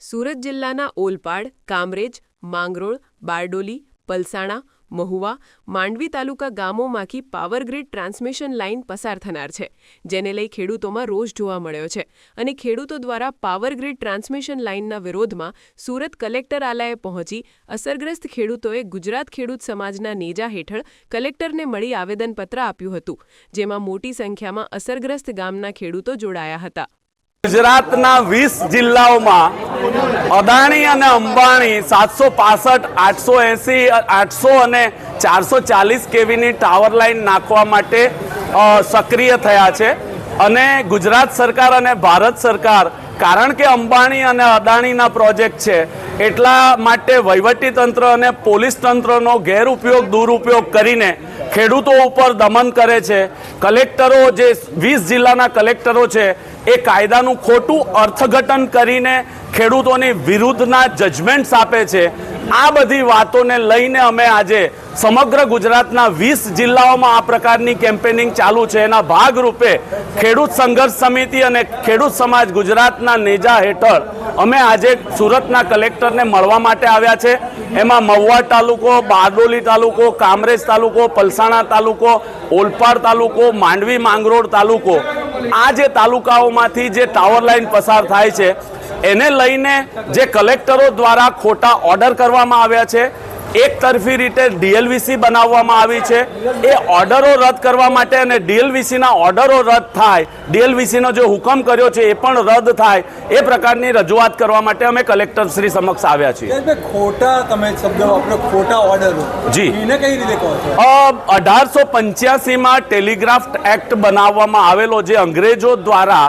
સુરત જિલ્લાના ઓલપાડ, કામરેજ, માંગરોળ, બારડોલી, પલસાણા, મહુવા, માંડવી તાલુકા ગામોમાંથી પાવર ગ્રીડ ટ્રાન્સમિશન લાઇન પસાર થનાર છે, જેને લઈ ખેડૂતોમાં રોષ જોવા મળ્યો છે અને ખેડૂતો દ્વારા પાવર ગ્રીડ ટ્રાન્સમિશન લાઇનના વિરોધમાં સુરત કલેક્ટર આલાએ પહોંચી અસરગ્રસ્ત ખેડૂતોએ ગુજરાત ખેડૂત સમાજના નેજા હેઠળ કલેક્ટરને મળી આવેદનપત્ર આપ્યું હતું, જેમાં મોટી સંખ્યામાં અસરગ્રસ્ત ગામના ખેડૂતો જોડાયા હતા. ગુજરાતના વીસ જિલ્લાઓમાં અદાણી અને અંબાણી સાતસો પાસઠ, આઠસો એસી, આઠસો અને ચારસો ચાલીસ કેવીની ટાવર લાઇન નાખવા માટે સક્રિય થયા છે. અને ગુજરાત સરકાર અને ભારત સરકાર, કારણ કે અંબાણી અને અદાણીના પ્રોજેક્ટ છે, એટલા માટે વહીવટી તંત્ર અને પોલીસ તંત્રનો ગેરઉપયોગ, દુરુપયોગ કરીને ખેડૂતો ઉપર દમન કરે છે. કલેક્ટરો જે વીસ જિલ્લાના કલેક્ટરો છે એ કાયદાનું ખોટું અર્થઘટન કરીને ખેડૂતોની વિરુદ્ધના જજમેન્ટ્સ આપે છે. આ બધી વાતોને લઈને અમે આજે સમગ્ર ગુજરાતના વીસ જિલ્લાઓમાં આ પ્રકારની કેમ્પેનિંગ ચાલુ છે. એના ભાગરૂપે ખેડૂત સંઘર્ષ સમિતિ અને ખેડૂત સમાજ ગુજરાતના નેજા હેઠળ અમે આજે સુરતના કલેક્ટરને મળવા માટે આવ્યા છે. એમાં મહુવા તાલુકો, બારડોલી તાલુકો, કામરેજ તાલુકો, પલસાણા તાલુકો, ઓલપાડ તાલુકો, માંડવી, માંગરોળ તાલુકો આ જે તાલુકાઓમાંથી જે ટાવર લાઈન પસાર થાય છે, એને લઈને જે કલેક્ટરો દ્વારા ખોટા ઓર્ડર કરવામાં આવ્યા છે એક તરફી રીતે ડીએલવીસી બનાવવામાં આવી છે. એ ઓર્ડરો રદ કરવા માટે અને ડીએલવીસીના ઓર્ડરો રદ થાય ડીએલવીસીનો જે હુકમ કર્યો છે એ પણ રદ થાય એ પ્રકારની રજૂઆત કરવા માટે અમે કલેક્ટર શ્રી સમક્ષ આવ્યા છીએ. ખોટા તમે શબ્દ વાપરો ખોટા ઓર્ડરો. જી. એને કઈ રીતે કહો છો? અઢારસો પંચ્યાસીમાં ટેલિગ્રાફ એક્ટ બનાવવામાં આવેલો જે અંગ્રેજો દ્વારા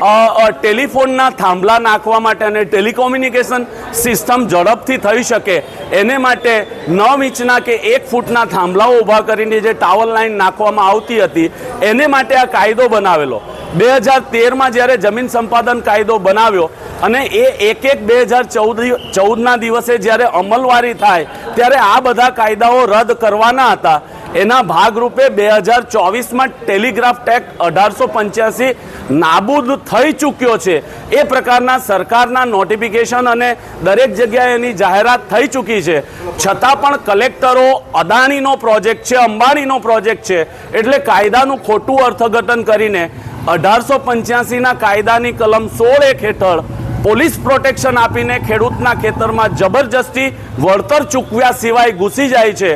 ટેલિફોનના થાંભલા નાખવા માટે અને ટેલિકોમ્યુનિકેશન સિસ્ટમ ઝડપથી થઈ શકે. એને માટે નવ ઇંચના કે એક ફૂટના થાંભલાઓ ઊભા કરીને જે ટાવર લાઇન નાખવામાં આવતી હતી, એને માટે આ કાયદો બનાવેલો. બે હજાર તેરમાં જ્યારે જમીન સંપાદન કાયદો બનાવ્યો અને એ એક એક બે હજાર ચૌદ, ચૌદના દિવસે જ્યારે અમલવારી થાય, ત્યારે આ બધા કાયદાઓ રદ કરવાના હતા. એના ભાગરૂપે બે હજાર ચોવીસમાં ટેલિગ્રાફ ટેક્ટ અઢારસો પંચ્યાસી નાબૂદ થઈ ચૂક્યો છે. એ પ્રકારના સરકારના નોટિફિકેશન અને દરેક જગ્યાએ એની જાહેરાત થઈ ચૂકી છે. છતાં પણ કલેક્ટરો અદાણીનો પ્રોજેક્ટ છે, અંબાણીનો પ્રોજેક્ટ છે, એટલે કાયદાનું ખોટું અર્થઘટન કરીને અઢારસો પંચ્યાસીના કાયદાની કલમ સોળ એક હેઠળ પોલીસ પ્રોટેક્શન આપીને ખેડૂતના ખેતરમાં જબરજસ્તી વળતર ચૂકવ્યા સિવાય ઘૂસી જાય છે.